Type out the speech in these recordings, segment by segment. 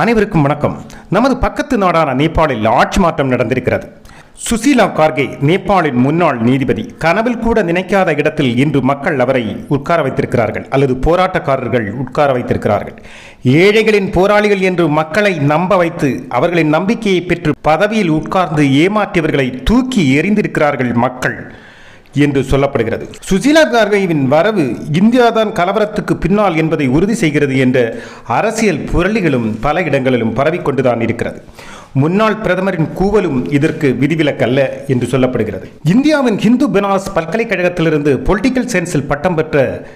அனைவருக்கும் வணக்கம். நமது பக்கத்து நாடான நேபாளில் ஆட்சி மாற்றம் நடந்திருக்கிறது. சுசீலா கார்கே நேபாளின் முன்னாள் நீதிபதி கனவில் கூட நினைக்காத இடத்தில் இன்று மக்கள் அவரை உட்கார வைத்திருக்கிறார்கள் அல்லது போராட்டக்காரர்கள் உட்கார வைத்திருக்கிறார்கள். ஏழைகளின் போராளிகள் என்று மக்களை நம்ப வைத்து அவர்களின் நம்பிக்கையை பெற்று பதவியில் உட்கார்ந்து ஏமாற்றியவர்களை தூக்கி எறிந்திருக்கிறார்கள் மக்கள். என்று சொல்லப்படுகிறது. சுசீலா கார்கேவின் வரவு இந்தியாதான் கலவரத்துக்கு பின்னால் என்பதை உறுதி செய்கிறது என்ற அரசியல் புரளிகளும் பல இடங்களிலும் பரவிக்கொண்டுதான் இருக்கிறது. முன்னாள் பிரதமரின் கூவலும் இதற்கு விதிவிலக்கல்ல என்று சொல்லப்படுகிறது. இந்தியாவின் ஹிந்து பெனாஸ் பல்கலைக்கழகத்திலிருந்து பொலிட்டிக்கல் சயின்ஸில் பட்டம் பெற்ற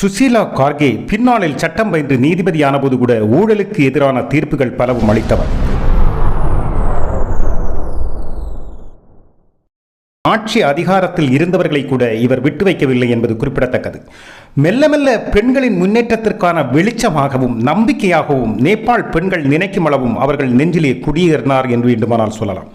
சுசீலா கார்கே பின்னாளில் சட்டம் பயின்று நீதிபதியானபோது கூட ஊழலுக்கு எதிரான தீர்ப்புகள் பலவும் அளித்தவர். ஆட்சி அதிகாரத்தில் இருந்தவர்களை கூட இவர் விட்டு வைக்கவில்லை என்பது குறிப்பிடத்தக்கது. மெல்ல மெல்ல பெண்களின் முன்னேற்றத்திற்கான வெளிச்சமாகவும் நம்பிக்கையாகவும் நேபாள் பெண்கள் நினைக்கும் அளவும் அவர்கள் நெஞ்சிலே குடியேறினார் என்று வேண்டுமானால் சொல்லலாம்.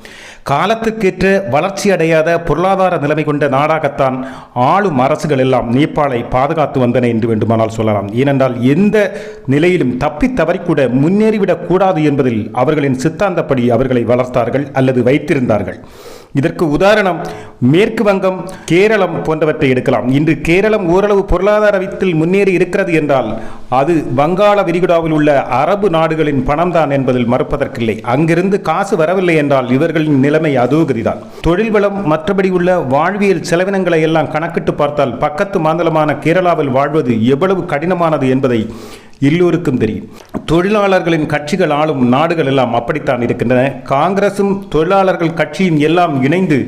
காலத்துக்கேற்ற வளர்ச்சி அடையாத பொருளாதார நிலைமை கொண்ட நாடாகத்தான் ஆளும் அரசுகள் எல்லாம் நேபாளை பாதுகாத்து வந்தன என்று வேண்டுமானால் சொல்லலாம். ஏனென்றால் எந்த நிலையிலும் தப்பி தவறிக்கூட முன்னேறிவிடக் கூடாது என்பதில் அவர்களின் சித்தாந்தப்படி அவர்களை வளர்த்தார்கள் அல்லது வைத்திருந்தார்கள். இதற்கு உதாரணம் மேற்கு வங்கம் கேரளம் போன்றவற்றை எடுக்கலாம். இன்று கேரளம் ஓரளவு பொருளாதார வித்தில் முன்னேறி இருக்கிறது என்றால் அது வங்காள விரிகுடாவில் உள்ள அரபு நாடுகளின் பணம்தான் என்பதில் மறுப்பதற்கில்லை. அங்கிருந்து காசு வரவில்லை என்றால் இவர்களின் நிலைமை அதோகதிதான் தொழில் வளம் மற்றபடி உள்ள வாழ்வியல் செலவினங்களை எல்லாம் கணக்கிட்டு பார்த்தால் பக்கத்து மாநிலமான கேரளாவில் வாழ்வது எவ்வளவு கடினமானது என்பதை எல்லோருக்கும் தெரியும். தொழிலாளர்களின் கட்சிகள் ஆளும் நாடுகள் எல்லாம் அப்படித்தான் இருக்கின்றன. காங்கிரசும் தொழிலாளர்கள் கட்சியும் எல்லாம் இணைந்து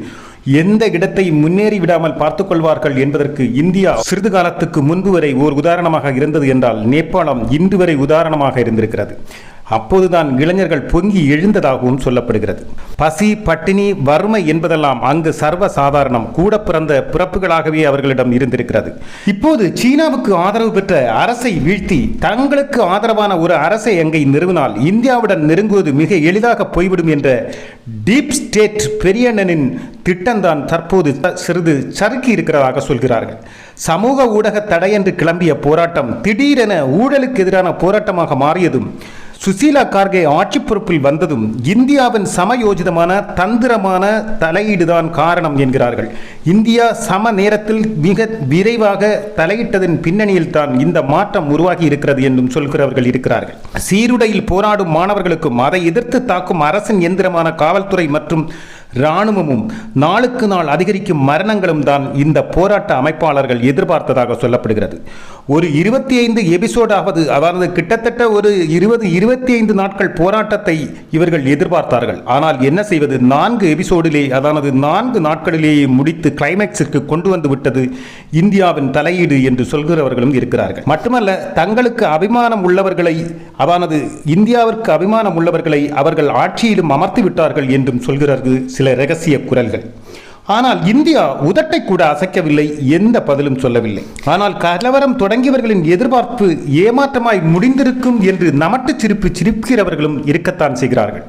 எந்த இடத்தை முன்னேறி விடாமல் பார்த்துக் கொள்வார்கள் என்பதற்கு இந்தியா சிறிது காலத்துக்கு முன்பு வரை ஓர் உதாரணமாக இருந்தது என்றால் நேபாளம் இன்று வரை உதாரணமாக இருந்திருக்கிறது. அப்போதுதான் இளைஞர்கள் பொங்கி எழுந்ததாகவும் சொல்லப்படுகிறது. பசி பட்டினி வறுமை என்பதெல்லாம் அங்கு சர்வ சாதாரணம் கூட பிறந்த பிறப்புகளாகவே அவர்களிடம் இருந்திருக்கிறது. இப்போது சீனாவுக்கு ஆதரவு பெற்ற அரசை வீழ்த்தி தங்களுக்கு ஆதரவான ஒரு அரசை அங்கே நிறுவினால் இந்தியாவுடன் நெருங்குவது மிக எளிதாக போய்விடும் என்ற டீப் ஸ்டேட் பெரியண்ணனின் திட்டம்தான் தற்போது சிறிது சறுக்கி இருக்கிறதாக சொல்கிறார்கள். சமூக ஊடக தடை என்று கிளம்பிய போராட்டம் திடீரென ஊழலுக்கு எதிரான போராட்டமாக மாறியதும் சுசீலா கார்கே ஆட்சி பொறுப்பில் வந்ததும் இந்தியாவின் சமயோஜிதமான தந்திரமான தலையீடுதான் காரணம் என்கிறார்கள். இந்தியா சம நேரத்தில் மிக விரைவாக தலையிட்டதன் பின்னணியில் தான் இந்த மாற்றம் உருவாகி இருக்கிறது என்றும் சொல்கிறவர்கள் இருக்கிறார்கள். சீருடையில் போராடும் மாணவர்களுக்கும் அதை எதிர்த்து தாக்கும் அரசின் எந்திரமான காவல்துறை மற்றும் இராணுவமும் நாளுக்கு நாள் அதிகரிக்கும் மரணங்களும் தான் இந்த போராட்ட அமைப்பாளர்கள் எதிர்பார்த்ததாக சொல்லப்படுகிறது. ஒரு இருபத்தி ஐந்து எபிசோடாவது அதாவது கிட்டத்தட்ட ஒரு இருபது இருபத்தி ஐந்து நாட்கள் போராட்டத்தை இவர்கள் எதிர்பார்த்தார்கள். ஆனால் என்ன செய்வது? நான்கு எபிசோடிலே அதாவது நான்கு நாட்களிலேயே முடித்து கிளைமேக்ஸிற்கு கொண்டு வந்து விட்டது இந்தியாவின் தலையீடு என்று சொல்கிறவர்களும் இருக்கிறார்கள். மட்டுமல்ல தங்களுக்கு அபிமானம் உள்ளவர்களை அதானது இந்தியாவிற்கு அபிமானம் உள்ளவர்களை அவர்கள் ஆட்சியிலும் அமர்த்தி விட்டார்கள் என்றும் சொல்கிறார்கள் சில ரகசிய குரல்கள். ஆனால் இந்தியா உதட்டை கூட அசைக்கவில்லை எந்த பதிலும் சொல்லவில்லை. ஆனால் கலவரம் தொடங்கியவர்களின் எதிர்பார்ப்பு ஏமாற்றமாய் முடிந்திருக்கும் என்று நமட்டு சிரிப்பு சிரிக்கிறவர்களும் இருக்கத்தான் செய்கிறார்கள்.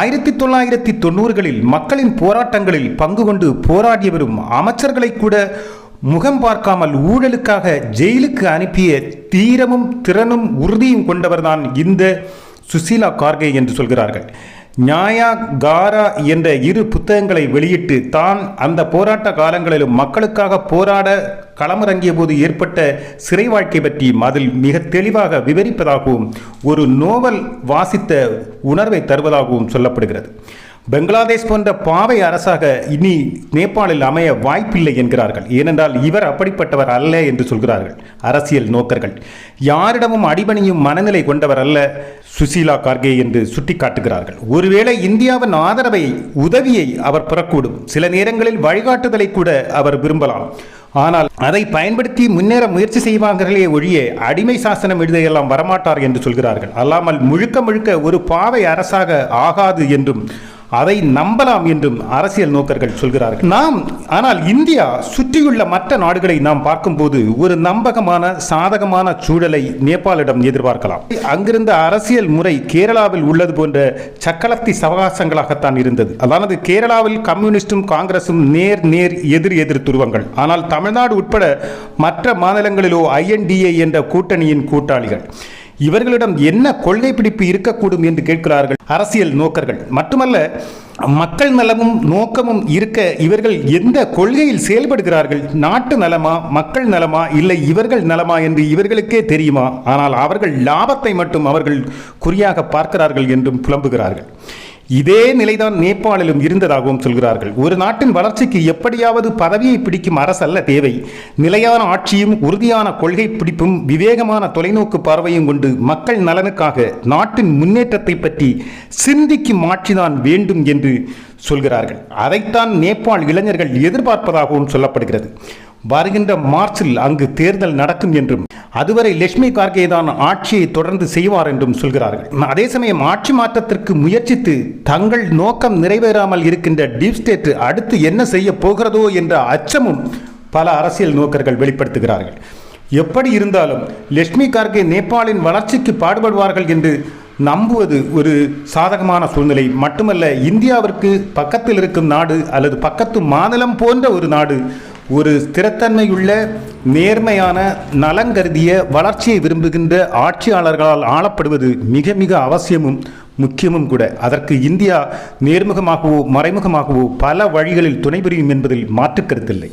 ஆயிரத்தி தொள்ளாயிரத்தி தொண்ணூறுகளில் மக்களின் போராட்டங்களில் பங்கு கொண்டு போராடியவரும் அமைச்சர்களை கூட முகம் பார்க்காமல் ஊழலுக்காக ஜெயிலுக்கு அனுப்பிய தீரமும் திறனும் உறுதியும் கொண்டவர்தான் இந்த சுசீலா கார்கே என்று சொல்கிறார்கள். நியாயா காரா என்ற இரு புத்தகங்களை வெளியிட்டு தான் அந்த போராட்ட காலங்களிலும் மக்களுக்காக போராட களமிறங்கிய போது ஏற்பட்ட சிறை வாழ்க்கை பற்றி அதில் மிக தெளிவாக விவரிப்பதாகவும் ஒரு நோவல் வாசித்த உணர்வை தருவதாகவும் சொல்லப்படுகிறது. பெங்களாதேஷ் போன்ற பாவை அரசாக இனி நேபாளில் அமைய வாய்ப்பில்லை என்கிறார்கள். ஏனென்றால் இவர் அப்படிப்பட்டவர் அல்ல என்று சொல்கிறார்கள் அரசியல் நோக்கர்கள். யாரிடமும் அடிபணியும் மனநிலை கொண்டவர் அல்ல சுசீலா கார்கே என்று சுட்டிக்காட்டுகிறார்கள். ஒருவேளை இந்தியாவின் ஆதரவை உதவியை அவர் பெறக்கூடும். சில நேரங்களில் வழிகாட்டுதலை கூட அவர் விரும்பலாம். ஆனால் அதை பயன்படுத்தி முன்னேற முயற்சி செய்வார்களே ஒழிய அடிமை சாசனம் எழுதையெல்லாம் வரமாட்டார் என்று சொல்கிறார்கள். அல்லாமல் முழுக்க முழுக்க ஒரு பாவை அரசாக ஆகாது என்றும் அதை நம்பலாம் என்றும் அரசியல் நோக்கர்கள் சொல்கிறார்கள். நாம் ஆனால் இந்தியா சுற்றியுள்ள மற்ற நாடுகளை நாம் பார்க்கும்போது ஒரு நம்பகமான சாதகமான சூழலை நேபாளிடம் எதிர்பார்க்கலாம். அங்கிருந்த அரசியல் முறை கேரளாவில் உள்ளது போன்ற சக்கலத்தி சவகாசங்களாகத்தான் இருந்தது. அதாவது கேரளாவில் கம்யூனிஸ்டும் காங்கிரசும் நேர் நேர் எதிர் எதிர் துருவங்கள். ஆனால் தமிழ்நாடு உட்பட மற்ற மாநிலங்களிலோ ஐஎன்டிஏ என்ற கூட்டணியின் கூட்டாளிகள். இவர்களிடம் என்ன கொள்ளை பிடிப்பு இருக்கக்கூடும் என்று கேட்கிறார்கள் அரசியல் நோக்கர்கள். மட்டுமல்ல மக்கள் நலமும் நோக்கமும் இருக்க இவர்கள் எந்த கொள்கையில் செயல்படுகிறார்கள்? நாட்டு நலமா மக்கள் நலமா இல்லை இவர்கள் நலமா என்று இவர்களுக்கே தெரியுமா? ஆனால் அவர்கள் லாபத்தை மட்டும் அவர்கள் குறியாக பார்க்கிறார்கள் என்றும் புலம்புகிறார்கள். இதே நிலைதான் நேபாளிலும் இருந்ததாகவும் சொல்கிறார்கள். ஒரு நாட்டின் வளர்ச்சிக்கு எப்படியாவது பதவியை பிடிக்கும் அரசல்ல தேவை. நிலையான ஆட்சியும் உறுதியான கொள்கை பிடிப்பும் விவேகமான தொலைநோக்கு பார்வையும் கொண்டு மக்கள் நலனுக்காக நாட்டின் முன்னேற்றத்தை பற்றி சிந்திக்கும் ஆட்சிதான் வேண்டும் என்று சொல்கிறார்கள். அதைத்தான் நேபாள் இளைஞர்கள் எதிர்பார்ப்பதாகவும் சொல்லப்படுகிறது. வருகின்ற மார்ச்சில் அங்கு தேர்தல் நடக்கும் என்றும் அதுவரை லட்சுமி கார்கே தான் ஆட்சியை தொடர்ந்து செய்வார் என்றும் சொல்கிறார்கள். அதே சமயம் ஆட்சி மாற்றத்திற்கு முயற்சித்து தங்கள் நோக்கம் நிறைவேறாமல் இருக்கின்ற டீப் ஸ்டேட் அடுத்து என்ன செய்ய போகிறதோ என்ற அச்சமும் பல அரசியல் நோக்கர்கள் வெளிப்படுத்துகிறார்கள். எப்படி இருந்தாலும் லட்சுமி கார்கே நேபாளின் வளர்ச்சிக்கு பாடுபடுவார்கள் என்று நம்புவது ஒரு சாதகமான சூழ்நிலை. மட்டுமல்ல இந்தியாவிற்கு பக்கத்தில் இருக்கும் நாடு அல்லது பக்கத்து மாநிலம் போன்ற ஒரு நாடு ஒரு ஸ்திரத்தன்மையுள்ள நேர்மையான நலங்கருதிய வளர்ச்சியை விரும்புகின்ற ஆட்சியாளர்களால் ஆளப்படுவது மிக மிக அவசியமும் முக்கியமும் கூட. அதற்கு இந்தியா நேர்முகமாகவோ மறைமுகமாகவோ பல வழிகளில் துணை புரியும் என்பதில் மாற்றுக்கருத்தில்லை